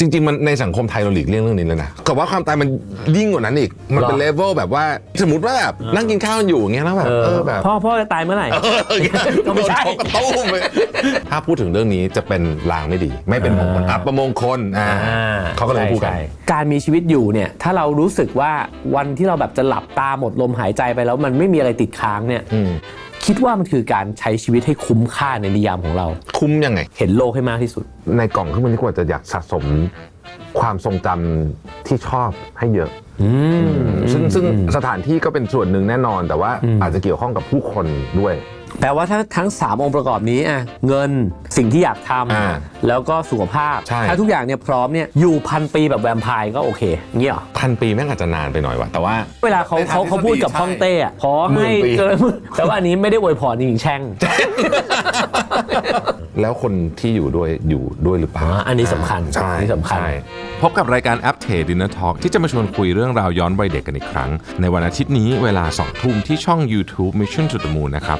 จริง ๆ มันในสังคมไทยเราหลีกเลี่ยงเรื่องนี้เลยนะกับว่าความตายมันยิ่งกว่านั้นอีก มันเป็นหรอเลเวลแบบว่าสมมติว่าแบบนั่งกินข้าวกันอยู่อย่างเงี้ยแล้วแบบเอเอออแบบพ่อพ่อจะตายเมื่อไหร่ ก็ไม่ใช่ตู้มเลยถ้าพูดถึงเรื่องนี้จะเป็นลางไม่ดี ไม่เป็นมงคลอ่าอัปมงคลอ่าเขาก็เลยพูดกันใช่ใช่การมีชีวิตอยู่เนี่ยถ้าเรารู้สึกว่าวันที่เราแบบจะหลับตาหมดลมหายใจไปแล้วมันไม่มีอะไรติดค้างเนี่ยอืมคิดว่ามันคือการใช้ชีวิตให้คุ้มค่าในนิยามของเรา คุ้มยังไง เห็นโลกให้มากที่สุด ในกล่องขึ้นมาที่ควรจะอยากสะสมความทรงจำที่ชอบให้เยอะ อืม ซึ่งซึ่งสถานที่ก็เป็นส่วนหนึ่งแน่นอนแต่ว่าอืมอาจจะเกี่ยวข้องกับผู้คนด้วย แปลว่าถ้าทั้ง 3 องค์ประกอบนี้อะเงินสิ่งที่อยากทอ่าำแล้วก็สุขภาพ ใช่ ถ้าทุกอย่างเนี่ยพร้อมเนี่ยอยู่พันปีแบบแวมไพร์ก็โอเคเงี้ยเหรอพันปีแม่งอาจจะนานไปหน่อยว่ะแต่ว่า เวลาเขาในทางเขาเขาพูดกับทฤษฎีฮ่องเต้อะขอหมื่ให้นปี เจริญแต่ว่าอันนี้ไม่ได้อวยพรจริงๆแช่งแล้วคนที่อยู่ด้วยอยู่ด้วยหรือเปล่า อ่าอันนี้สำคัญใช่อันนี้สำคัญ ใช่พบกับรายการ a p t a Dinner Talk ที่จะมาชวนคุยเรื่องราวย้อนวัยเด็กกันอีกครั้ง ในวันอาทิตย์นี้เวลา 2 ทุ่มที่ช่อง YouTube Mission to the Moon นะครับ